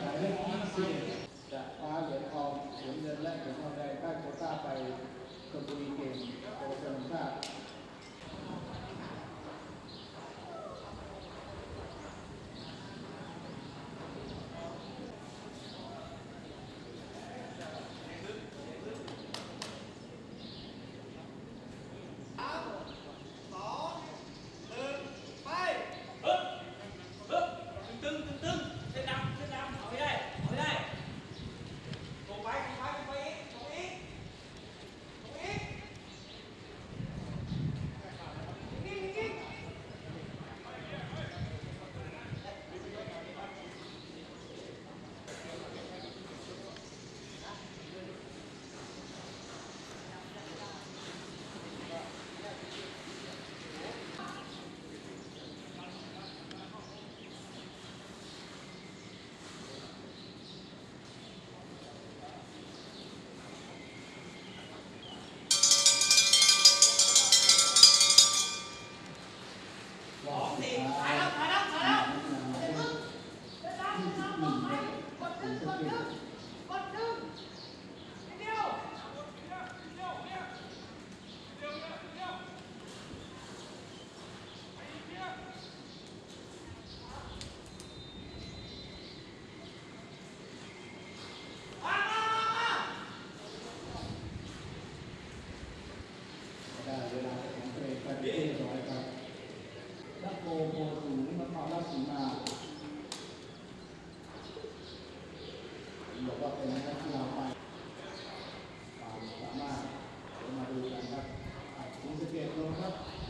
Thank you.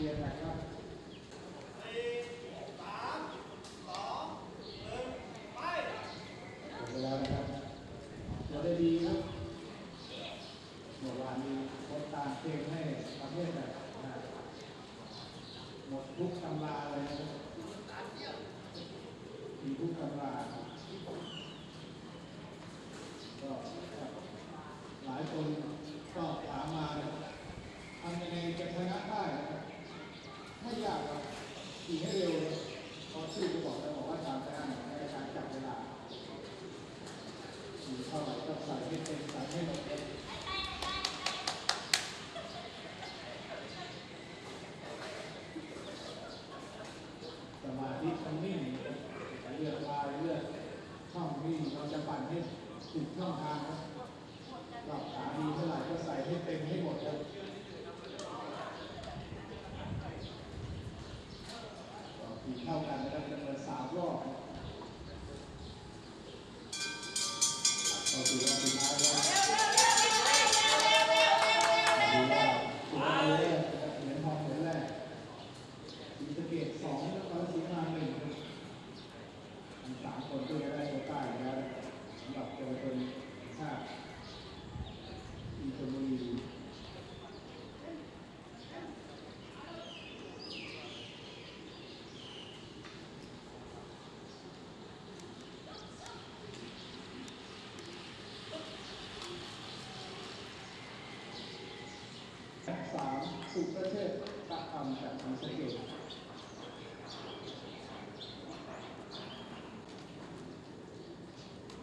Yeah, back up. help out.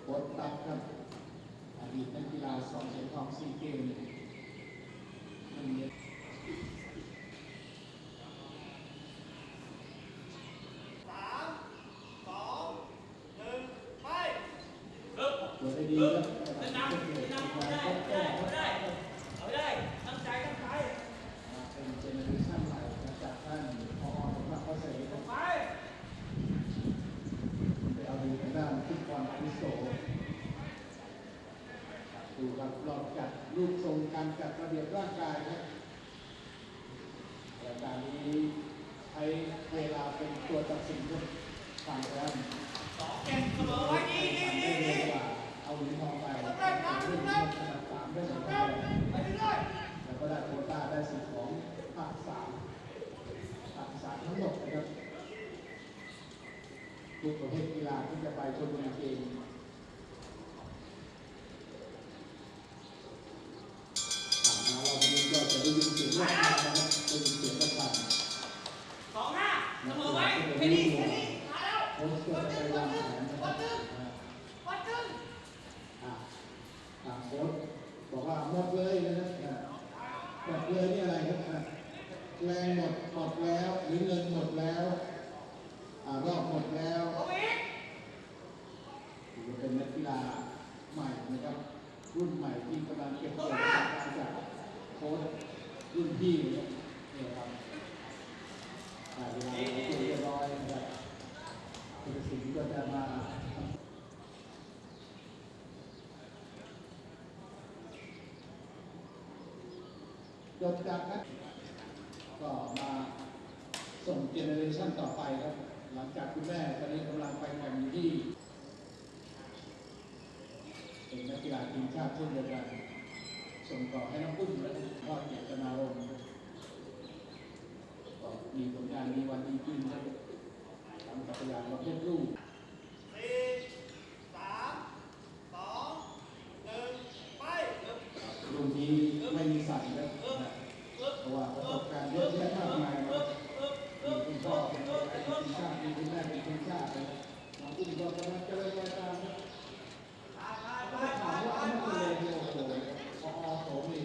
กดตับครับอดีตนักกีฬาสองเหรียญทองซีเกมสามันเยอะกดได้ดีครับ ถูกกับหลอกจัดรูปทรงการจัดระเบียบร่างกายนะรายการนี้ใช้เวลาเป็นตัวตัดสินด้วยฟังแล้วสองเกนเสมอไว้ดีดีดีเอาหรียญทองไปสำเร็จนะสำเสามได้สำเร็จไต่แล้วก็ได้โคต้าได้สิทธิ์ของตัดสามตัดสามทั้งหมดนะครับทุกประเภทกีฬาที่จะไปชมงานเกม แรงหมดหมดแล้วหรือเงินหมดแล้วรอบหมดแล้วเอาอีกถือว่าเป็นนักกีฬาใหม่นะครับ รุ่นใหม่ที่กำลังเก็บเกี่ยวประสบการณ์จากโค้ชรุ่นพี่เนี่ยครับอ่าเวลาเราคุยเรียบร้อยนะครับคุณสิงห์ก็จะมาจบจากนั้น ก็มาส่งเจเนอเรชันต่อไปครับ หลังจากคุณแม่ตอนนี้กำลังไปแข่งอยู่ที่เป็นนักกีฬาทีมชาติเช่นเดียวกันส่งต่อให้น้องปุ้ยและพ่อเกียรตินารมณ์ก็มีผลงานมีวันดีขึ้นครับทำจักรยานประเภทลูก สี่สามสองหนึ่งไปเอิบ รุ่นนี้ไม่มีสั่นครับ เอิบเอิบ เพราะว่าประสบการณ์เยอะแยะมากมายค เอิ รับบ เอิบเอิ มี บ คุณ เอิ พ่อบ เป็น เอิบ ที เอิบ มชาติมีคุณแม่เป็นทีมชาตินะครับน้องปุ้ยก็กำลังเจริญวัยตามครับ ไปไป ถ้าถามว่า ไป อันนั้น ไป เป็นเลยโอ้โหพอโสมนี่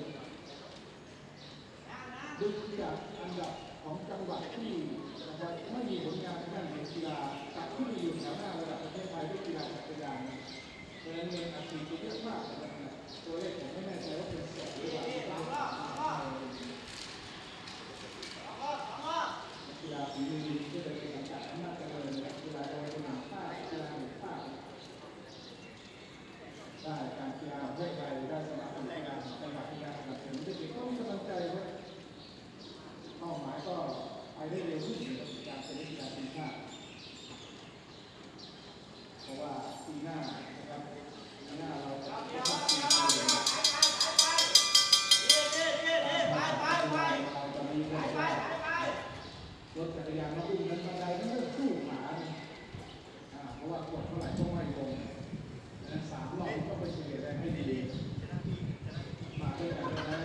ดึงจากอันดับของจังหวัดที่นะครับไม่มีผลงานทางด้านกีฬากลับขึ้นมาอยู่แถวหน้าระดับประเทศไท ยด้วยกีฬาจักรยานเพราะฉะนั้นเงินอัดฉีดเยอะมากนะตัวเลขผมไม่แน่ใจว่าเป็นแสนหรือว่าเปล้านนักกีฬาฝีมือดีก็เลยเป็นสังกัดอำนาจเจริญนะครับกีฬาเยาวชนภาคกีฬาแห่งภาคได้การกีฬาประเทศไทยได้สมาคมกีฬาจังหวัดกีฬาสนับสนุนเด็กๆก็มีกำลังใจครับ เป้าหมายก็ไปได้เร็วขึ้นกับการเป็นนักกีฬาทีมชาติ เพราะว่าปีหน้านะครับปีหน้าเราจะต้องทีมชาติเราจะมีเงินรถจักรยานมาอุ้มนั้นบันไดก็ไม่สู้หมา อ่าเพราะว่ากดเท่าไหร่ก็ไม่ลงนั้นสามรอบก็ไปเฉลี่ยได้ให้ดีมาด้วยกันแล้ว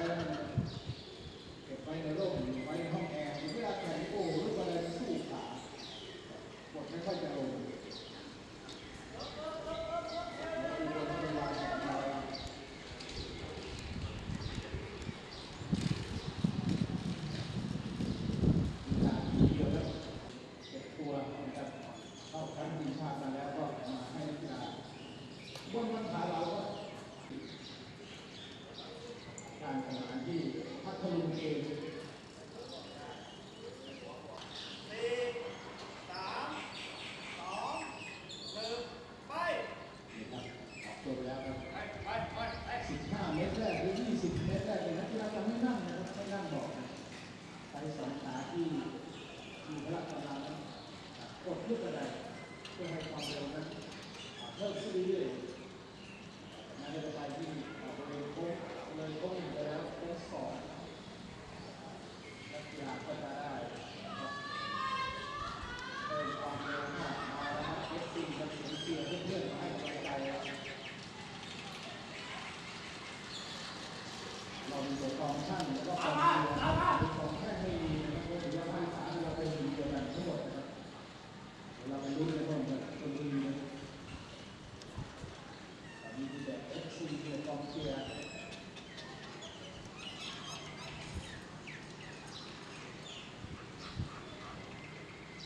เก็บไว้ในร่มไว้ในห้องแอร์เวลาแข่งโอ้ลูกอะไรมันสู้ขากดไม่ค่อยจะลง เข้าชั้นทีมชาติมาแล้วก็มาให้นักกีฬาบนวันขาเราก็ การแข่งขันที่พัทลุงเองสี่สามสองหนึ่งไปนะครับจบแล้วครับไปไปไปไป15เมตรแรกหรือ20เมตรแรกเป็นนักกีฬาจะไม่นั่งนะครับไม่นั่งบอกนะไปสองขาที่ที่พละกำลังนั้นกดลูกกระไดเพื่อให้ความเร็วนั้นเพิ่มขึ้นเรื่อยๆนั่นจะไปที่บริเวณโค้งเลยโค้งหนึ่งไปแล้วโค้งสองนักกีฬาก็จะได้นะครับเพิ่มความเร็วมากมาแล้วนะเอฟซีมันสูญเสียเพื่อนๆมาให้กำลังใจแล้ว เรามีตัวกรองช่างแล้วก็กองเรือนะครับมีกองแค่ไม่มีนะครับเพราะถือว่าภาคอีสานเราเป็นหนึ่งเดียวกันทั้งหมดนะครับเดี๋ยวเราไปลุ้นกันว่าจะชลบุรีนะตอนนี้มีแต่เอฟซีตัวกองเชียร์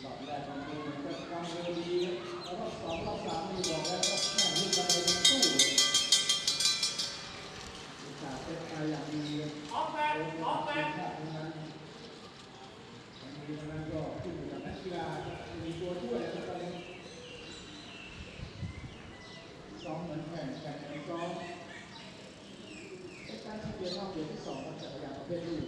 รอบแรกของทีมก็กำลังดีแล้วก็สองรอบสามนี่บอกแล้วว่าแม่ลูกกระเด็นสู้อุตส่าห์เป็นไปอย่างดีเลย ออกแบบออกแบบ มีทั้งนั้นก็ขึ้นอยู่กับนักกีฬามี ตัวช่วยแล้วตอนนี้ซ้อมเหมือนแข่งแข่งกันซ้อมการที่เรียนรอบเดียวที่สองมันจักรยานประเภทลูก